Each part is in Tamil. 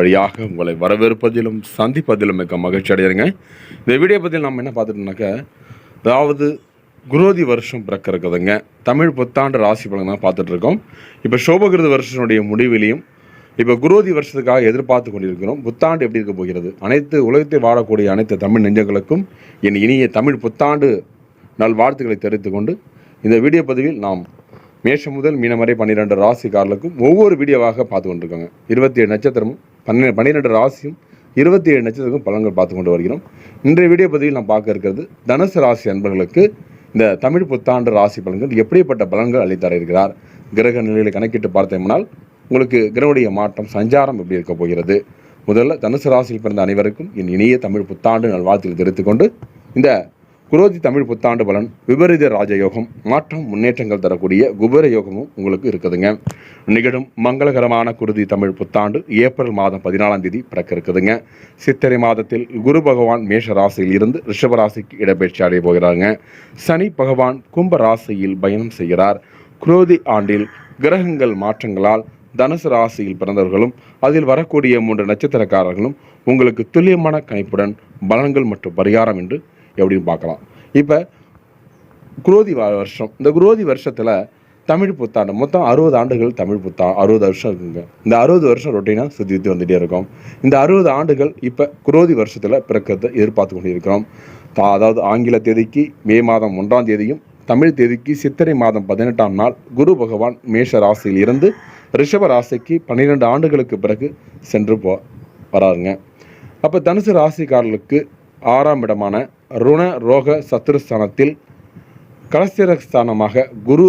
வழியாக உங்களை வரவேற்பதிலும் சந்திப்பதிலும் மிக்க மகிழ்ச்சி அடைகிறேங்க. இந்த வீடியோ பற்றி நம்ம என்ன பார்த்துட்டோம்னாக்கா அதாவது குரோதி வருஷம் பிறக்க இருக்குதுங்க. தமிழ் புத்தாண்டு ராசி பலன் தான் இருக்கோம். இப்போ சோபகிருத வருஷனுடைய முடிவிலையும் இப்போ குரோதி வருஷத்துக்காக எதிர்பார்த்து கொண்டிருக்கிறோம். புத்தாண்டு எப்படி இருக்க போகிறது? அனைத்து உலகத்தை வாழக்கூடிய அனைத்து தமிழ் நெஞ்சங்களுக்கும் என் இனிய தமிழ் புத்தாண்டு நல்வாழ்த்துக்களை தெரிவித்து கொண்டு இந்த வீடியோ பதிவில் நாம் மேஷம் முதல் மீனம் வரை பன்னிரெண்டு ராசிக்காரர்களுக்கும் ஒவ்வொரு வீடியோவாக பார்த்து கொண்டிருக்காங்க. இருபத்தி ஏழு நட்சத்திரமும் பன்னெண்டு பன்னிரெண்டு ராசியும் இருபத்தி ஏழு நட்சத்திரத்துக்கும் பலன்கள் பார்த்து கொண்டு வருகிறோம். இன்றைய வீடியோ பதிவில் நாம் பார்க்க இருக்கிறது தனுசு ராசி அன்பர்களுக்கு இந்த தமிழ் புத்தாண்டு ராசி பலன்கள் எப்படிப்பட்ட பலன்கள் அளித்தர இருக்கிறார் கிரக நிலைகளை கணக்கிட்டு பார்த்தோம்னால் உங்களுக்கு கிரகனுடைய மாற்றம் சஞ்சாரம் எப்படி இருக்க போகிறது? முதல்ல தனுசு ராசியில் பிறந்த அனைவருக்கும் என் இனிய தமிழ் புத்தாண்டு நல்வாழ்த்துக்கள் தெரிவித்துக்கொண்டு இந்த குரோதி தமிழ் புத்தாண்டு பலன் விபரீத ராஜயோகம் மாற்றம் முன்னேற்றங்கள் தரக்கூடிய குபேர யோகமும் உங்களுக்கு இருக்குதுங்க. நிகழும் மங்களகரமான குருதி தமிழ் புத்தாண்டு ஏப்ரல் மாதம் பதினாலாம் தேதி பிறக்க இருக்குதுங்க. சித்திரை மாதத்தில் குரு பகவான் மேஷ ராசியில் இருந்து ரிஷபராசிக்கு இடப்பெயர்ச்சி அடைய போகிறாங்க சனி பகவான் கும்ப ராசியில் பயணம் செய்கிறார். குரோதி ஆண்டில் கிரகங்கள் மாற்றங்களால் தனுசு ராசியில் பிறந்தவர்களும் அதில் வரக்கூடிய மூன்று நட்சத்திரக்காரர்களும் உங்களுக்கு துல்லியமான கணிப்புடன் பலன்கள் மற்றும் பரிகாரம் என்று எப்படின்னு பார்க்கலாம். இப்போ குரோதி வ- வருஷம். இந்த குரோதி வருஷத்தில் தமிழ் புத்தாண்டு மொத்தம் அறுபது ஆண்டுகள் தமிழ் புத்தா அறுபது வருஷம் இருக்குங்க. இந்த அறுபது வருஷம் ரொட்டீனாக சுற்றி சுற்றி வந்துகிட்டே இருக்கும். இந்த அறுபது ஆண்டுகள் இப்போ குரோதி வருஷத்தில் பிறக்கிறத எதிர்பார்த்து கொண்டிருக்கிறோம். அதாவது ஆங்கில தேதிக்கு மே மாதம் ஒன்றாம் தேதியும் தமிழ் தேதிக்கு சித்திரை மாதம் பதினெட்டாம் நாள் குரு பகவான் மேஷ ராசியில் இருந்து ரிஷப ராசிக்கு பன்னிரெண்டு ஆண்டுகளுக்கு பிறகு சென்று போ வராருங்க. அப்போ தனுசு ராசிக்காரர்களுக்கு ஆறாம் இடமான ருண ரோக சத்ருஸ்தானத்தில் கலசிரஸ்தானமாக குரு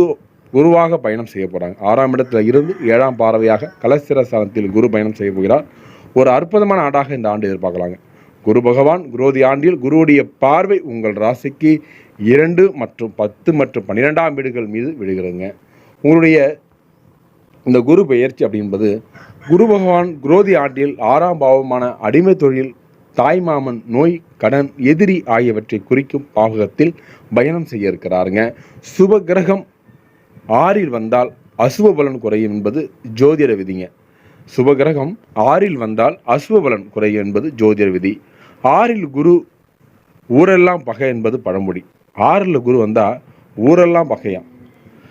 குருவாக பயணம் செய்ய போகிறாங்க ஆறாம் இடத்துல இருந்து ஏழாம் பார்வையாக கலசிரஸ்தானத்தில் குரு பயணம் செய்ய போகிறார். ஒரு அற்புதமான ஆண்டாக இந்த ஆண்டு எதிர்பார்க்கலாங்க. குரு பகவான் குரோதி ஆண்டில் குருவுடைய பார்வை உங்கள் ராசிக்கு இரண்டு மற்றும் பத்து மற்றும் பன்னிரெண்டாம் வீடுகள் மீது விழுகிறதுங்க. உங்களுடைய இந்த குரு பெயர்ச்சி அப்படின்பது குரு பகவான் குரோதி ஆண்டில் ஆறாம் பாவமான அடிமை தொழில் தாய்மாமன் நோய் கடன் எதிரி ஆகியவற்றை குறிக்கும் பாவகத்தில் பயணம் செய்ய இருக்கிறாருங்க. சுப கிரகம் ஆறில் வந்தால் அசுவ பலன் குறையும் என்பது ஜோதிட விதிங்க. சுபகிரகம் ஆறில் வந்தால் அசுவ பலன் குறையும் என்பது ஜோதிட விதி. ஆறில் குரு ஊரெல்லாம் பகை என்பது பழமொழி. ஆறில் குரு வந்தால் ஊரெல்லாம் பகையாம்.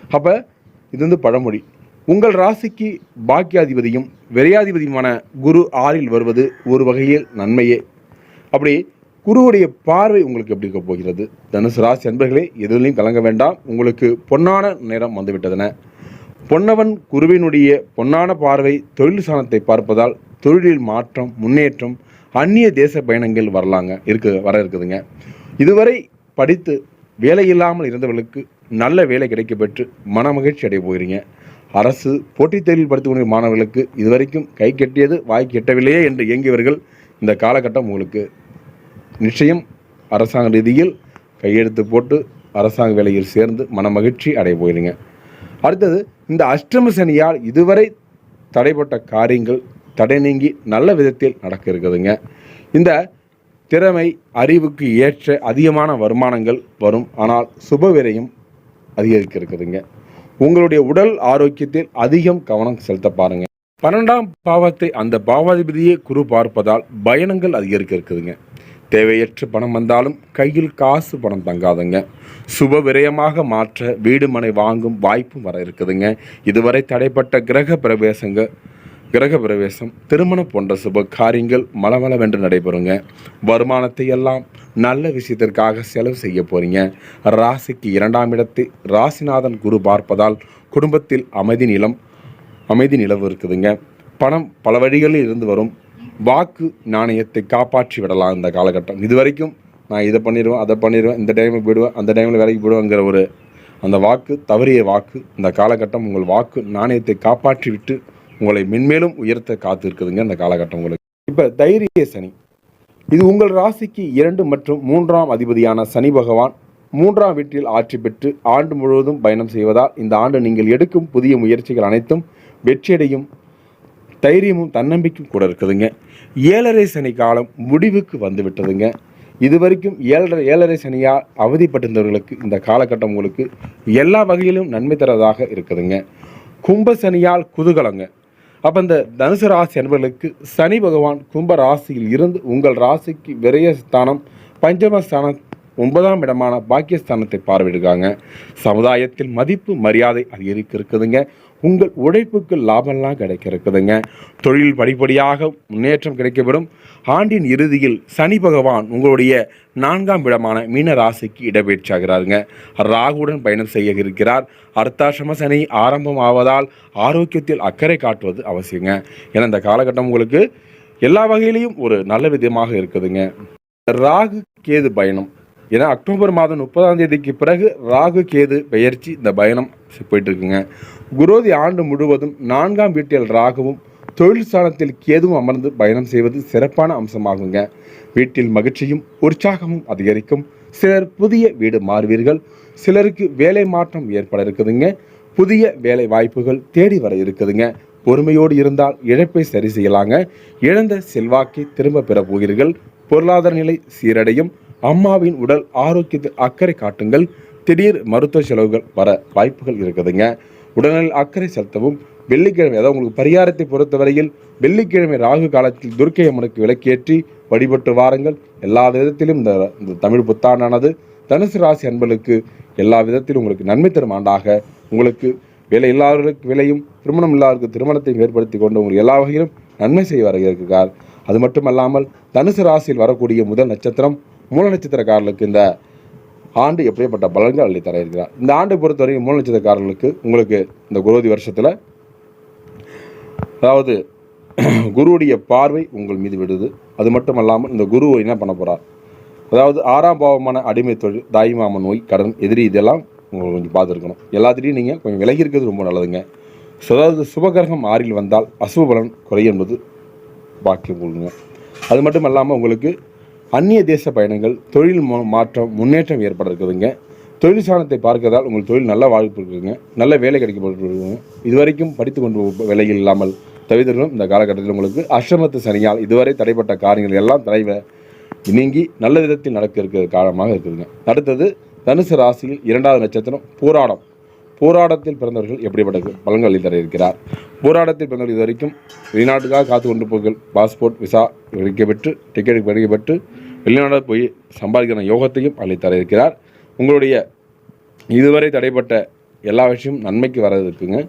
அப்போ இது வந்து பழமொழி. உங்கள் ராசிக்கு பாக்கியாதிபதியும் விரையாதிபதியுமான குரு ஆறில் வருவது ஒரு வகையில் நன்மையே அப்படி குருவுடைய பார்வை உங்களுக்கு எப்படி இருக்க போகிறது? தனுசு ராசி அன்பர்களே எதுலையும் கலங்க வேண்டாம். உங்களுக்கு பொன்னான நேரம் வந்துவிட்டதன. பொன்னவன் குருவினுடைய பொன்னான பார்வை தொழில் சாணத்தை பார்ப்பதால் தொழிலில் மாற்றம் முன்னேற்றம் அந்நிய தேச பயணங்கள் வரலாங்க இருக்கு வர இருக்குதுங்க. இதுவரை படித்து வேலை இல்லாமல் இருந்தவர்களுக்கு நல்ல வேலை கிடைக்க பெற்று மன மகிழ்ச்சி அடைய போகிறீங்க. அரசு போட்டித் தேர்வில் படித்து கொண்ட மாணவர்களுக்கு இதுவரைக்கும் கை கெட்டியது வாய் கெட்டவில்லையே என்று இயங்கியவர்கள் இந்த காலகட்டம் உங்களுக்கு நிச்சயம் அரசாங்க ரீதியில் கையெழுத்து போட்டு அரசாங்க வேலையில் சேர்ந்து மனமகிழ்ச்சி அடைய போகிறீங்க. அடுத்தது இந்த அஷ்டம சனியால் இதுவரை தடைப்பட்ட காரியங்கள் தடை நீங்கி நல்ல விதத்தில் நடக்க இருக்குதுங்க. இந்த திறமை அறிவுக்கு ஏற்ற அதிகமான வருமானங்கள் வரும் ஆனால் சுப விரையும் அதிகரிக்க இருக்குதுங்க. உங்களுடைய உடல் ஆரோக்கியத்தில் அதிகம் கவனம் செலுத்த பாருங்க. பன்னெண்டாம் பாவத்தை அந்த பாவாதிபதியே குரு பார்ப்பதால் பயணங்கள் அதிகரிக்க இருக்குதுங்க. தேவையற்ற பணம் வந்தாலும் கையில் காசு பணம் தங்காதுங்க. சுப விரயமாக மாற்ற வீடு மனை வாங்கும் வாய்ப்பும் வர இருக்குதுங்க. இதுவரை தடைப்பட்ட கிரக பிரவேசங்க கிரக பிரவேசம் திருமணம் போன்ற சுப காரியங்கள் மலமளவென்று நடைபெறுங்க. வருமானத்தை எல்லாம் நல்ல விஷயத்திற்காக செலவு செய்ய போறீங்க. ராசிக்கு இரண்டாம் இடத்து ராசிநாதன் குரு பார்ப்பதால் குடும்பத்தில் அமைதி நிலம் அமைதி நிலவு இருக்குதுங்க. பணம் பல வழிகளில் இருந்து வரும். வாக்கு நாணயத்தை காப்பாற்றி விடலாம் இந்த காலகட்டம். இது வரைக்கும் நான் இதை பண்ணிடுவேன் அதை பண்ணிடுவேன் இந்த டைமுக்கு போயிடுவேன் அந்த டைமில் வேலைக்கு போயிடுவேங்கிற ஒரு அந்த வாக்கு தவறிய வாக்கு இந்த காலகட்டம் உங்கள் வாக்கு நாணயத்தை காப்பாற்றி விட்டு உங்களை மென்மேலும் உயர்த்த காத்து இருக்குதுங்க இந்த காலகட்டம் உங்களுக்கு. இப்போ தைரிய சனி. இது உங்கள் ராசிக்கு இரண்டு மற்றும் மூன்றாம் அதிபதியான சனி பகவான் மூன்றாம் வீட்டில் ஆட்சி பெற்று ஆண்டு முழுவதும் பயணம் செய்வதால் இந்த ஆண்டு நீங்கள் எடுக்கும் புதிய முயற்சிகள் அனைத்தும் வெற்றியடையும். தைரியமும் தன்னம்பிக்கையும் கூட இருக்குதுங்க. ஏழரை சனி காலம் முடிவுக்கு வந்து விட்டதுங்க. இது வரைக்கும் ஏழரை ஏழரை சனியால் அவதிப்பட்டிருந்தவர்களுக்கு இந்த காலகட்டம் உங்களுக்கு எல்லா வகையிலும் நன்மை தரதாக இருக்குதுங்க. கும்ப சனியால் குதூகலங்க. அப்போ இந்த தனுசு ராசி அன்பர்களுக்கு சனி பகவான் கும்ப ராசியில் இருந்து உங்கள் ராசிக்கு விரயஸ்தானம் பஞ்சமஸ்தானம் ஒன்பதாம் இடமான பாக்கியஸ்தானத்தை பார்வையிடுறாங்க சமுதாயத்தில் மதிப்பு மரியாதை அதிகரிக்க இருக்குதுங்க. உங்கள் உழைப்புக்கு லாபம்லாம் கிடைக்க இருக்குதுங்க தொழில் படிப்படியாக முன்னேற்றம் கிடைக்கப்படும் ஆண்டின் இறுதியில் சனி பகவான் உங்களுடைய நான்காம் இடமான மீன ராசிக்கு இடப்பெயர்ச்சியாகிறாருங்க ராகுடன் பயணம் செய்ய இருக்கிறார் அர்த்தாசிரம சனி ஆரம்பம் ஆவதால் ஆரோக்கியத்தில் அக்கறை காட்டுவது அவசியங்க. ஏன்னா இந்த காலகட்டம் உங்களுக்கு எல்லா வகையிலையும் ஒரு நல்ல விதமாக இருக்குதுங்க. ராகு கேது பயணம் ஏன்னா அக்டோபர் மாதம் முப்பதாம் தேதிக்கு பிறகு ராகு கேது பெயர்ச்சி இந்த பயணம் போயிட்டு இருக்குங்க குரோதி ஆண்டு முழுவதும் நான்காம் வீட்டில் ராகுவும் தொழில் ஸ்தானத்தில் கேதுவும் அமர்ந்து பயணம் செய்வது சிறப்பான அம்சமாகுங்க. வீட்டில் மகிழ்ச்சியும் உற்சாகமும் அதிகரிக்கும். சிலர் புதிய வீடு மாறுவீர்கள். சிலருக்கு வேலை மாற்றம் ஏற்பட இருக்குதுங்க. புதிய வேலை வாய்ப்புகள் தேடி வர இருக்குதுங்க. பொறுமையோடு இருந்தால் இழப்பை சரி செய்யலாங்க. இழந்த செல்வாக்கை திரும்ப பெற போகிறீர்கள். பொருளாதார நிலை சீரடையும். அம்மாவின் உடல் ஆரோக்கியத்தில் அக்கறை காட்டுங்கள். திடீர் மருத்துவ செலவுகள் வர வாய்ப்புகள் இருக்குதுங்க. உடல்நலில் அக்கறை செலுத்தவும் வெள்ளிக்கிழமை அதாவது உங்களுக்கு பரிகாரத்தை பொறுத்தவரையில் வெள்ளிக்கிழமை ராகு காலத்தில் துர்க்கை அம்மனுக்கு விளக்கேற்றி வழிபட்டு வாருங்கள். எல்லா விதத்திலும் இந்த இந்த தமிழ் புத்தாண்டானது தனுசு ராசி அன்பர்களுக்கு எல்லா விதத்திலும் உங்களுக்கு நன்மை தரும் ஆண்டாக. உங்களுக்கு வேலை இல்லாதவர்களுக்கு வேலையும் திருமணம் இல்லாதவர்களுக்கு திருமணத்தையும் ஏற்படுத்தி கொண்டு உங்களுக்கு எல்லா வகையிலும் நன்மை செய்ய வர இருக்கிறார் அது மட்டுமல்லாமல் தனுசு ராசியில் வரக்கூடிய முதல் நட்சத்திரம் மூல நட்சத்திரக்காரர்களுக்கு இந்த ஆண்டு எப்படிப்பட்ட பலன்கள் அள்ளி தர இருக்கிறார்? இந்த ஆண்டை பொறுத்தவரைக்கும் மூல நட்சத்திரக்காரர்களுக்கு உங்களுக்கு இந்த குரோதி வருஷத்தில் அதாவது குருவுடைய பார்வை உங்கள் மீது விடுது. அது மட்டும் அல்லாமல் இந்த குரு என்ன பண்ண போகிறார் அதாவது ஆறாம் பாவமான அடிமை தொழில் தாய்மாம நோய் கடன் எதிரி இதெல்லாம் உங்களுக்கு கொஞ்சம் பார்த்துருக்கணும். எல்லாத்திலையும் நீங்கள் கொஞ்சம் விலகி இருக்கிறது ரொம்ப நல்லதுங்க. ஸோ அதாவது சுபகிரகம் ஆறில் வந்தால் அசுப பலன் குறையும் என்பது பாக்கியம் கொள்ளுங்க. அது மட்டும் இல்லாமல் உங்களுக்கு அந்நிய தேச பயணங்கள் தொழில் மா- மாற்றம் முன்னேற்றம் ஏற்பட இருக்குதுங்க தொழில் சாணத்தை பார்க்கறதால் உங்கள் தொழில் நல்ல வாழ்ப்பு இருக்குங்க நல்ல வேலை கிடைக்கப்பட்டிருக்குங்க இதுவரைக்கும் படித்து கொண்டு வேலையில் இல்லாமல் தவிர்த்திருக்கும் இந்த காலகட்டத்தில் உங்களுக்கு அஷ்டமத்து சனியால் இதுவரை தடைப்பட்ட காரியங்கள் எல்லாம் தலைவ நீங்கி நல்ல விதத்தில் நடக்க இருக்கிற காலமாக இருக்குதுங்க. அடுத்தது தனுசு ராசியில் இரண்டாவது நட்சத்திரம் போராடம். போராடத்தில் பிறந்தவர்கள் எப்படிப்பட்ட பலன்களை தர இருக்கிறார்? போராட்டத்தில் பிறந்தவர்கள் இது வரைக்கும் வெளிநாட்டுக்காக காத்து கொண்டு போர்கள் பாஸ்போர்ட் விசா கிடைக்கப்பெற்று டிக்கெட் கிடைக்கப்பெற்று வெளிநாடு போய் சம்பாதிக்கிற யோகத்தையும் அளித்தர இருக்கிறார். உங்களுடைய இதுவரை தடைப்பட்ட எல்லா விஷயமும் நன்மைக்கு வர இருக்குங்க.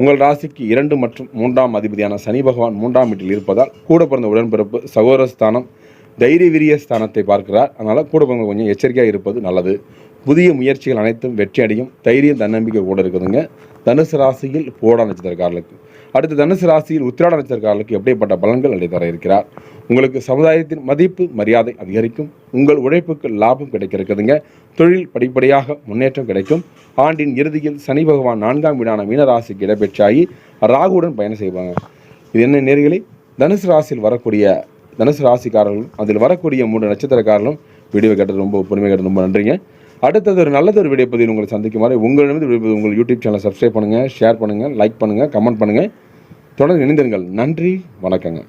உங்கள் ராசிக்கு இரண்டு மற்றும் மூன்றாம் அதிபதியான சனி பகவான் மூன்றாம் வீட்டில் இருப்பதால் கூட பிறந்த உடன்பிறப்பு சகோதரஸ்தானம் தைரிய விரிய ஸ்தானத்தை பார்க்கிறார். அதனால் கூட பிறந்த கொஞ்சம் எச்சரிக்கையாக இருப்பது நல்லது. புதிய முயற்சிகள் அனைத்தும் வெற்றி அடையும் தைரியம் தன்னம்பிக்கை கூட இருக்குதுங்க. தனுசு ராசியில் போடா நட்சத்திரக்காரர்களுக்கு. அடுத்து தனுசு ராசியில் உத்திராட நட்சத்திரக்காரர்களுக்கு எப்படிப்பட்ட பலன்கள் அள்ளி இருக்கிறார்? உங்களுக்கு சமுதாயத்தின் மதிப்பு மரியாதை அதிகரிக்கும். உங்கள் உழைப்புக்கு லாபம் கிடைக்க இருக்குதுங்க தொழில் படிப்படியாக முன்னேற்றம் கிடைக்கும். ஆண்டின் இறுதியில் சனி பகவான் நான்காம் வீடான மீனராசிக்கு இடம்பெற்றாகி ராகுவுடன் பயணம் செய்வாங்க. இது என்ன நேர்களை? தனுசு ராசியில் வரக்கூடிய தனுசு ராசிக்காரர்களும் அதில் வரக்கூடிய மூன்று நட்சத்திரக்காரர்களும் வீடியோ கேட்டது ரொம்ப பொறுமை கேட்டது ரொம்ப நன்றிங்க. அடுத்தது ஒரு நல்லது ஒரு வீடியோ பதிவு உங்களை சந்திக்குமாறு உங்களிடமிருந்து விடைபெறுவது உங்கள் யூடியூப் சேனலை சப்ஸ்கிரைப் பண்ணுங்கள் ஷேர் பண்ணுங்கள் லைக் பண்ணுங்கள் கமெண்ட் பண்ணுங்கள் தொடர்ந்து இணைந்திருங்கள். நன்றி வணக்கங்க.